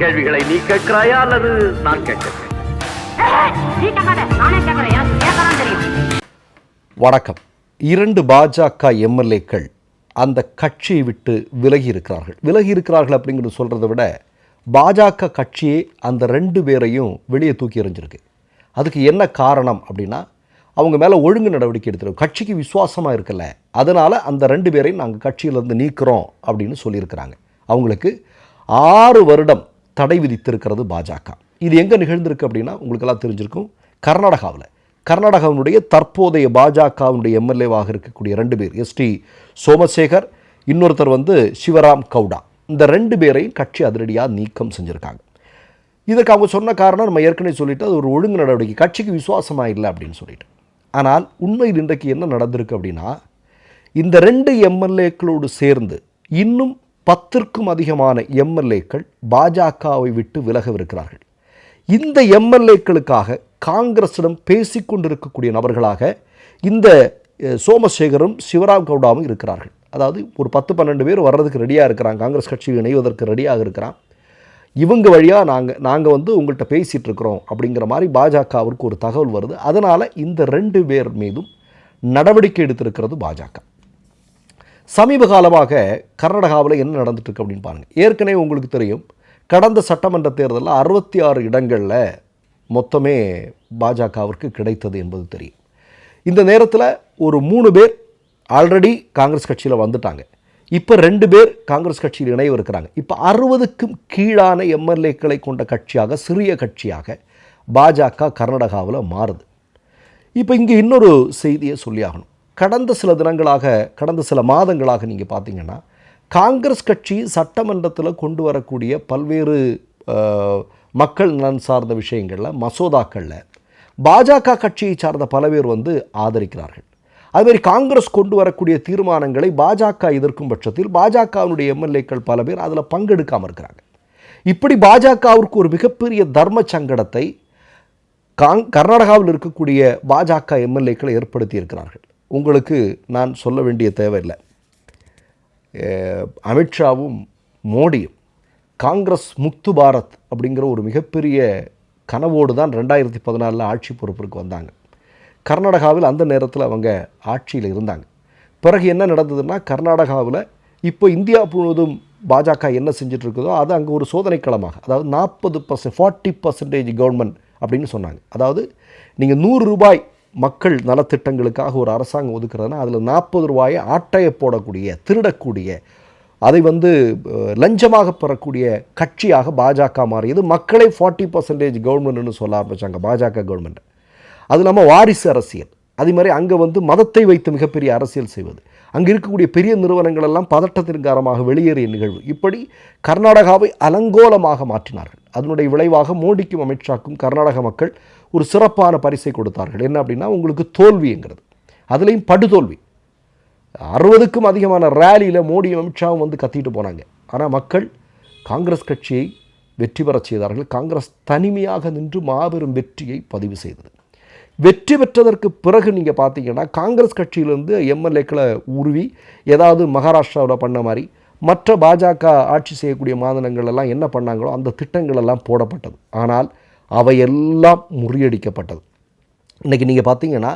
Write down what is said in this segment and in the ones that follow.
கேள்விகளை நீ கேட்கிறாயா அல்லது நான் கேட்கிறேன். வணக்கம். இரண்டு பாஜக எம்எல்ஏக்கள் அந்த கட்சியை விட்டு விலகி இருக்கிறார்கள் விலகி இருக்கிறார்கள் அப்படிங்கிறது சொல்கிறத விட பாஜக கட்சியே அந்த ரெண்டு பேரையும் வெளியே தூக்கி எறிஞ்சிருக்கு. அதுக்கு என்ன காரணம் அப்படின்னா அவங்க மேலே ஒழுங்கு நடவடிக்கை எடுத்துருக்கோம் கட்சிக்கு விசுவாசமாக இருக்கல அதனால் அந்த ரெண்டு பேரையும் நாங்கள் கட்சியிலேருந்து நீக்கிறோம் அப்படின்னு சொல்லியிருக்கிறாங்க. அவங்களுக்கு ஆறு வருடம் தடை விதித்திருக்கிறது பாஜக. இது எங்கே நிகழ்ந்திருக்கு அப்படின்னா உங்களுக்கெல்லாம் தெரிஞ்சிருக்கும். கர்நாடகாவில். கர்நாடகாவினுடைய தற்போதைய பாஜகவினுடைய எம்எல்ஏவாக இருக்கக்கூடிய ரெண்டு பேர் எஸ்டி சோமசேகர் இன்னொருத்தர் வந்து சிவராம் கவுடா. இந்த ரெண்டு பேரையும் கட்சி அதிரடியாக நீக்கம் செஞ்சுருக்காங்க. இதற்கு அவங்க சொன்ன காரணம் நம்ம ஏற்கனவே சொல்லிட்டு அது ஒரு ஒழுங்கு நடவடிக்கை. கட்சிக்கு விசுவாசமாக இல்லை அப்படின்னு சொல்லிட்டு. ஆனால் உண்மையில் இன்றைக்கு என்ன நடந்திருக்கு அப்படின்னா இந்த ரெண்டு எம்எல்ஏக்களோடு சேர்ந்து இன்னும் பத்திற்கும் அதிகமான எம்எல்ஏக்கள் பாஜகவை விட்டு விலகவிருக்கிறார்கள். இந்த எம்எல்ஏக்களுக்காக காங்கிரஸிடம் பேசிக்கொண்டிருக்கக்கூடிய நபர்களாக இந்த சோமசேகரும் சிவராம் கவுடாவும் இருக்கிறார்கள். அதாவது ஒரு பத்து பன்னெண்டு பேர் வர்றதுக்கு ரெடியாக இருக்கிறாங்க. காங்கிரஸ் கட்சியில் இணைவதற்கு ரெடியாக இருக்கிறான். இவங்க வழியாக நாங்கள் நாங்கள் வந்து உங்கள்கிட்ட பேசிகிட்டு இருக்கிறோம் அப்படிங்கிற மாதிரி பாஜகவிற்கு ஒரு தகவல் வருது. அதனால் இந்த ரெண்டு பேர் மீதும் நடவடிக்கை எடுத்திருக்கிறது பாஜக. சமீப காலமாக கர்நாடகாவில் என்ன நடந்துட்டுருக்கு அப்படின்னு பாருங்கள் ஏற்கனவே உங்களுக்கு தெரியும் கடந்த சட்டமன்ற தேர்தலில் அறுபத்தி ஆறு இடங்களில் மொத்தமே பாஜகவிற்கு கிடைத்தது என்பது தெரியும். இந்த நேரத்தில் ஒரு மூணு பேர் ஆல்ரெடி காங்கிரஸ் கட்சியில் வந்துட்டாங்க. இப்போ ரெண்டு பேர் காங்கிரஸ் கட்சியில் இணைவு இருக்கிறாங்க. இப்போ அறுபதுக்கும் கீழான எம்எல்ஏக்களை கொண்ட கட்சியாக சிறிய கட்சியாக பாஜக கர்நாடகாவில் மாறுது. இப்போ இங்கே இன்னொரு செய்தியை சொல்லியாகணும். கடந்த சில தினங்களாக கடந்த சில மாதங்களாக நீங்கள் பார்த்தீங்கன்னா காங்கிரஸ் கட்சி சட்டமன்றத்தில் கொண்டு வரக்கூடிய பல்வேறு மக்கள் நலன் சார்ந்த விஷயங்களில் மசோதாக்களில் பாஜக கட்சியை சார்ந்த பல பேர் வந்து ஆதரிக்கிறார்கள். அதுமாதிரி காங்கிரஸ் கொண்டு வரக்கூடிய தீர்மானங்களை பாஜக எதிர்க்கும் பட்சத்தில் பாஜகவினுடைய எம்எல்ஏக்கள் பல பேர் அதில் பங்கெடுக்காமல் இருக்கிறாங்க. இப்படி பாஜகவிற்கு ஒரு மிகப்பெரிய தர்ம சங்கடத்தை காங் கர்நாடகாவில் இருக்கக்கூடிய பாஜக எம்எல்ஏக்களை ஏற்படுத்தி இருக்கிறார்கள். உங்களுக்கு நான் சொல்ல வேண்டிய தேவையில்லை. அமித்ஷாவும் மோடியும் காங்கிரஸ் முக்து பாரத் அப்படிங்கிற ஒரு மிகப்பெரிய கனவோடு தான் ரெண்டாயிரத்தி பதினாலில் ஆட்சி பொறுப்பிற்கு வந்தாங்க. கர்நாடகாவில் அந்த நேரத்தில் அவங்க ஆட்சியில் இருந்தாங்க. பிறகு என்ன நடந்ததுன்னா கர்நாடகாவில் இப்போ இந்தியா முழுவதும் பாஜக என்ன செஞ்சிட்ருக்குதோ அது அங்கே ஒரு சோதனைக்களமாக அதாவது நாற்பது பர்சன்ட் ஃபார்ட்டி பர்சன்டேஜ் கவர்மெண்ட் அப்படின்னு சொன்னாங்க. அதாவது நீங்கள் நூறு ரூபாய் மக்கள் நலத்திட்டங்களுக்காக ஒரு அரசாங்கம் ஒதுக்குறதுனா அதில் நாற்பது ரூபாயை ஆட்டையை போடக்கூடிய திருடக்கூடிய அதை வந்து லஞ்சமாக பெறக்கூடிய கட்சியாக பாஜக மாறியது. மக்களை ஃபார்ட்டி பர்சன்டேஜ் கவர்மெண்ட்னு சொல்ல ஆரம்பித்தாங்க பாஜக கவர்மெண்ட் அது இல்லாமல் வாரிசு அரசியல். அதே மாதிரி அங்கே வந்து மதத்தை வைத்து மிகப்பெரிய அரசியல் செய்வது. அங்கே இருக்கக்கூடிய பெரிய நிறுவனங்கள் எல்லாம் பதட்டத்தின் காரணமாக வெளியேறிய நிகழ்வு. இப்படி கர்நாடகாவை அலங்கோலமாக மாற்றினார்கள். அதனுடைய விளைவாக மோடிக்கும் அமித்ஷாக்கும் கர்நாடக மக்கள் ஒரு சிறப்பான பரிசை கொடுத்தார்கள். என்ன அப்படின்னா உங்களுக்கு தோல்விங்கிறது அதுலேயும் படுதோல்வி. அறுபதுக்கும் அதிகமான ரேலியில் மோடியும் அமித்ஷாவும் வந்து கத்திட்டு போனாங்க. ஆனால் மக்கள் காங்கிரஸ் கட்சியை வெற்றி பெறச் செய்தார்கள். காங்கிரஸ் தனிமையாக நின்று மாபெரும் வெற்றியை பதிவு செய்தது. வெற்றி பெற்றதற்கு பிறகு நீங்கள் பார்த்தீங்கன்னா காங்கிரஸ் கட்சியிலேருந்து எம்எல்ஏக்களை உருவி ஏதாவது மகாராஷ்டிராவில் பண்ண மாதிரி மற்ற பாஜக ஆட்சி செய்யக்கூடிய மாநிலங்கள் எல்லாம் என்ன பண்ணாங்களோ அந்த திட்டங்கள் எல்லாம் போடப்பட்டது. ஆனால் அவையெல்லாம் முறியடிக்கப்பட்டது. இன்றைக்கி நீங்கள் பார்த்தீங்கன்னா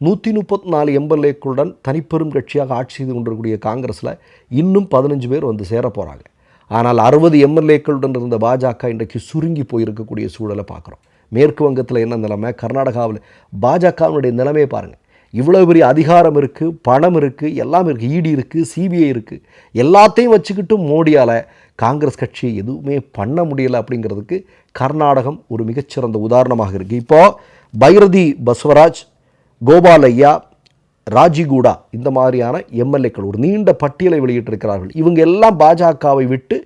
நூற்றி முப்பத்தி நாலு எம்எல்ஏக்களுடன் தனிப்பெரும் கட்சியாக ஆட்சி செய்து கொண்டிருக்கக்கூடிய காங்கிரஸில் இன்னும் பதினஞ்சு பேர் வந்து சேர போகிறாங்க ஆனால் அறுபது எம்எல்ஏக்களுடன் இருந்த பாஜக இன்றைக்கு சுருங்கி போயிருக்கக்கூடிய சூழலை பார்க்குறோம். மேற்கு வங்கத்தில் என்ன நிலைமை? கர்நாடகாவில் பாஜகவினுடைய நிலைமையை பாருங்கள் இவ்வளோ பெரிய அதிகாரம் இருக்குது பணம் இருக்குது எல்லாம் இருக்குது இடி இருக்குது சிபிஐ இருக்குது எல்லாத்தையும் வச்சுக்கிட்டு மோடியால் காங்கிரஸ் கட்சி எதுவுமே பண்ண முடியலை அப்படிங்கிறதுக்கு கர்நாடகம் ஒரு மிகச்சிறந்த உதாரணமாக இருக்குது இப்போது பைரதி பஸ்வராஜ் கோபாலையா ராஜிகூடா இந்த மாதிரியான எம்எல்ஏக்கள் ஒரு நீண்ட பட்டியலை வெளியிட்டிருக்கிறார்கள். இவங்க எல்லாம் பாஜகவை விட்டு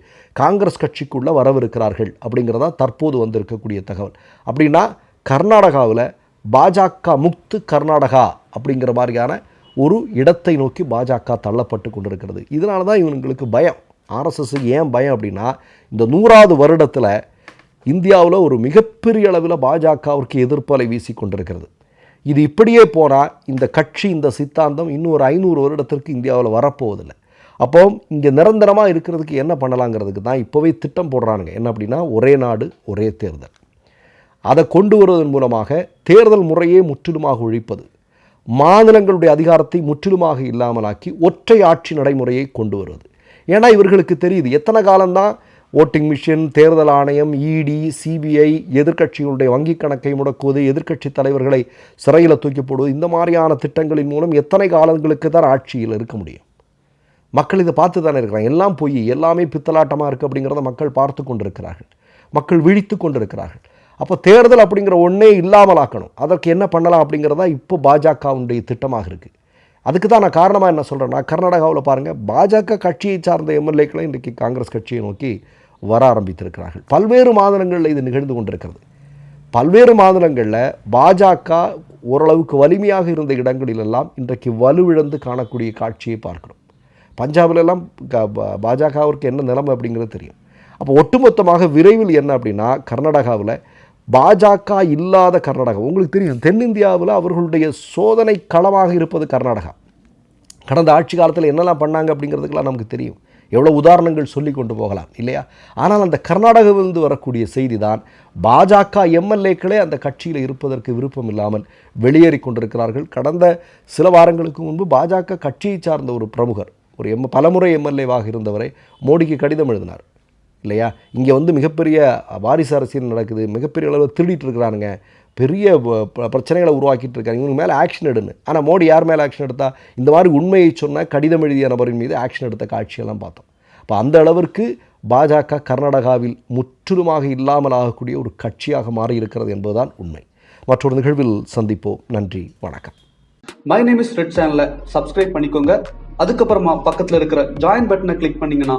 காங்கிரஸ் கட்சிக்குள்ளே வரவிருக்கிறார்கள் அப்படிங்கிறதா தற்போது வந்திருக்கக்கூடிய தகவல். அப்படின்னா கர்நாடகாவில் பாஜக முக்து கர்நாடகா அப்படிங்கிற மாதிரியான ஒரு இடத்தை நோக்கி பாஜக தள்ளப்பட்டு கொண்டிருக்கிறது. இதனால தான் இவங்களுக்கு பயம். ஆர்எஸ்எஸ் ஏன் பயம் அப்படின்னா இந்த நூறாவது வருடத்தில் இந்தியாவில் ஒரு மிகப்பெரிய அளவில் பாஜகவிற்கு எதிர்ப்பலை வீசி கொண்டிருக்கிறது. இது இப்படியே போனால் இந்த கட்சி இந்த சித்தாந்தம் இன்னும் ஒரு ஐநூறு வருடத்திற்கு இந்தியாவில் வரப்போவதில்லை. அப்போ இங்கே நிரந்தரமாக இருக்கிறதுக்கு என்ன பண்ணலாங்கிறதுக்கு தான் இப்போவே திட்டம் போடுறானுங்க. என்ன அப்படின்னா ஒரே நாடு ஒரே தேர்தல். அதை கொண்டு வருவதன் மூலமாக தேர்தல் முறையே முற்றிலுமாக ஒழிப்பது மாநிலங்களுடைய அதிகாரத்தை முற்றிலுமாக இல்லாமலாக்கி ஒற்றை ஆட்சி நடைமுறையை கொண்டு வருவது. ஏன்னா இவர்களுக்கு தெரியுது எத்தனை காலம்தான் ஓட்டிங் மிஷின் தேர்தல் ஆணையம் இடி சிபிஐ எதிர்க்கட்சிகளுடைய வங்கிக் கணக்கை முடக்குவது எதிர்க்கட்சி தலைவர்களை சிறையில் தூக்கி போடுவது இந்த மாதிரியான திட்டங்களின் மூலம் எத்தனை காலங்களுக்கு தான் ஆட்சியில் இருக்க முடியும்? மக்கள் இதை பார்த்து தானே இருக்கிறாங்க. எல்லாம் போய் எல்லாமே பித்தலாட்டமாக இருக்குது அப்படிங்கிறத மக்கள் பார்த்து கொண்டிருக்கிறார்கள். மக்கள் விழித்து கொண்டிருக்கிறார்கள். அப்போ தேர்தல் அப்படிங்கிற ஒன்றே இல்லாமலாக்கணும். அதற்கு என்ன பண்ணலாம் அப்படிங்கிறதா இப்போ பாஜகவுடைய திட்டமாக இருக்குது அதுக்கு தான் நான் காரணமாக என்ன சொல்கிறேன்னா கர்நாடகாவில் பாருங்கள் பாஜக கட்சியை சார்ந்த எம்எல்ஏக்களை இன்றைக்கி காங்கிரஸ் கட்சியை நோக்கி வர ஆரம்பித்திருக்கிறார்கள். பல்வேறு மாநிலங்களில் இது நிகழ்ந்து கொண்டிருக்கிறது. பல்வேறு மாநிலங்களில் பாஜக ஓரளவுக்கு வலிமையாக இருந்த இடங்களிலெல்லாம் இன்றைக்கு வலுவிழந்து காணக்கூடிய காட்சியை பார்க்கிறோம். பஞ்சாபிலெல்லாம் க- பா- பாஜகவிற்கு என்ன நிலைமை அப்படிங்கிறது தெரியும். அப்போ ஒட்டுமொத்தமாக விரைவில் என்ன அப்படின்னா கர்நாடகாவில் பாஜக இல்லாத கர்நாடகா உங்களுக்கு தெரியும் தென்னிந்தியாவில் அவர்களுடைய சோதனை களமாக இருப்பது கர்நாடகா. கடந்த ஆட்சி காலத்தில் என்னெல்லாம் பண்ணாங்க அப்படிங்கிறதுக்கெல்லாம் நமக்கு தெரியும். எவ்வளோ உதாரணங்கள் சொல்லி கொண்டு போகலாம் இல்லையா? ஆனால் அந்த கர்நாடகாவிலிருந்து வரக்கூடிய செய்தி தான் பாஜக எம்எல்ஏக்களே அந்த கட்சியில் இருப்பதற்கு விருப்பம் இல்லாமல் வெளியேறி கொண்டிருக்கிறார்கள். கடந்த சில வாரங்களுக்கு முன்பு பாஜக கட்சியை சார்ந்த ஒரு பிரமுகர் ஒரு எம் பலமுறை எம்எல்ஏவாக இருந்தவரை மோடிக்கு கடிதம் எழுதினார். இல்லையா? இங்கே வந்து மிகப்பெரிய வாரிசு அரசியல் நடக்குது? மிகப்பெரிய அளவில் திருடிட்டு இருக்கிறானுங்க. பெரிய ப- பிரச்சனைகளை உருவாக்கிட்டு இருக்காங்க. இவங்க மேலே ஆக்ஷன் எடுன்னு. ஆனால் மோடி யார் மேலே ஆக்ஷன் எடுத்தா? இந்த மாதிரி உண்மையை சொன்னால் கடிதம் எழுதிய நபரின் மீது ஆக்ஷன் எடுத்த காட்சியெல்லாம் பார்த்தோம். அப்போ அந்த அளவிற்கு பாஜக கர்நாடகாவில் முற்றிலுமாக இல்லாமல் ஆகக்கூடிய ஒரு கட்சியாக மாறி இருக்கிறது என்பதுதான் உண்மை. மற்றொரு நிகழ்வில் சந்திப்போம். நன்றி. வணக்கம். மை நேம் இஸ் ரெட் சேனலை சப்ஸ்கிரைப் பண்ணிக்கோங்க. அதுக்கப்புறமா பக்கத்தில் இருக்கிற ஜாயின் பட்டனை கிளிக் பண்ணிங்கன்னா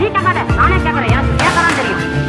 いい方で何年かからやつやからんでるよ